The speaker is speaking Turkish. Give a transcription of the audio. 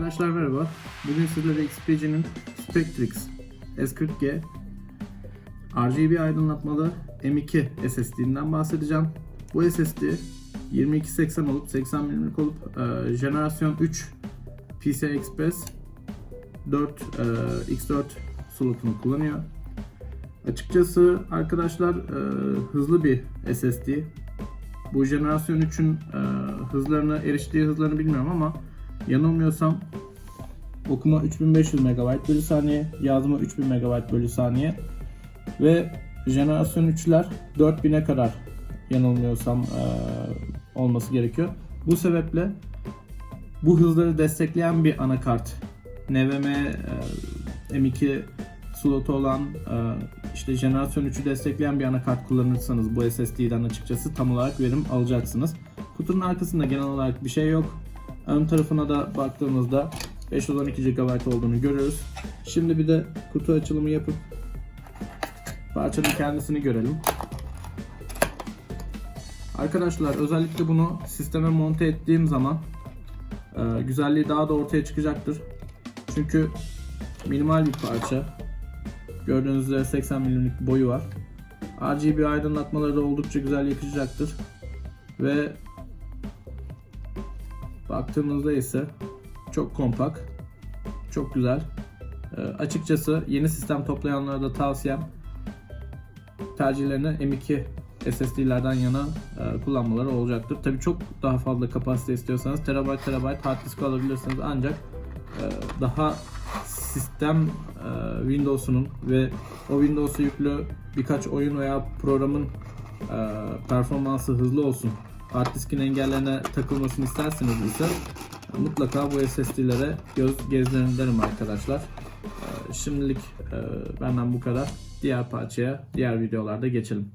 Arkadaşlar merhaba. Bugün sizlere XPG'nin Spectrix S40G RGB aydınlatmalı M2 SSD'den bahsedeceğim. Bu SSD 2280 olup 80 mm'lik olup e, jenerasyon 3 PCI Express 4 e, X4 slotunu kullanıyor. Açıkçası arkadaşlar e, hızlı bir SSD. Bu jenerasyon 3'ün e, hızlarını, eriştiği hızlarını bilmiyorum ama yanılmıyorsam okuma 3500 MB bölü saniye, yazma 3000 MB bölü saniye ve jenerasyon 3'ler 4000'e kadar yanılmıyorsam e, olması gerekiyor. Bu sebeple bu hızları destekleyen bir anakart NVMe e, M2 slotu olan e, işte jenerasyon 3'ü destekleyen bir anakart kullanırsanız bu SSD'den açıkçası tam olarak verim alacaksınız. Kutunun arkasında genel olarak bir şey yok. Ön tarafına da baktığımızda 512 GB olduğunu görüyoruz. Şimdi bir de kutu açılımı yapıp parçanın kendisini görelim. Arkadaşlar özellikle bunu sisteme monte ettiğim zaman e, güzelliği daha da ortaya çıkacaktır. Çünkü minimal bir parça. Gördüğünüz üzere 80 mm'lik boyu var. RGB aydınlatmaları da oldukça güzel yakışacaktır. Ve baktığımızda ise çok kompakt, çok güzel. E, açıkçası yeni sistem toplayanlara da tavsiyem tercihlerini M2 SSD'lerden yana e, kullanmaları olacaktır. Tabii çok daha fazla kapasite istiyorsanız terabayt terabayt hard disk alabilirsiniz ancak e, daha sistem e, Windows'unun ve o Windows'a yüklü birkaç oyun veya programın e, performansı hızlı olsun, hard diskin engellerine takılmasını isterseniz ise e, mutlaka bu SSD'lere göz gezdirin arkadaşlar. E, şimdilik e, benden bu kadar. Diğer parçaya diğer videolarda geçelim.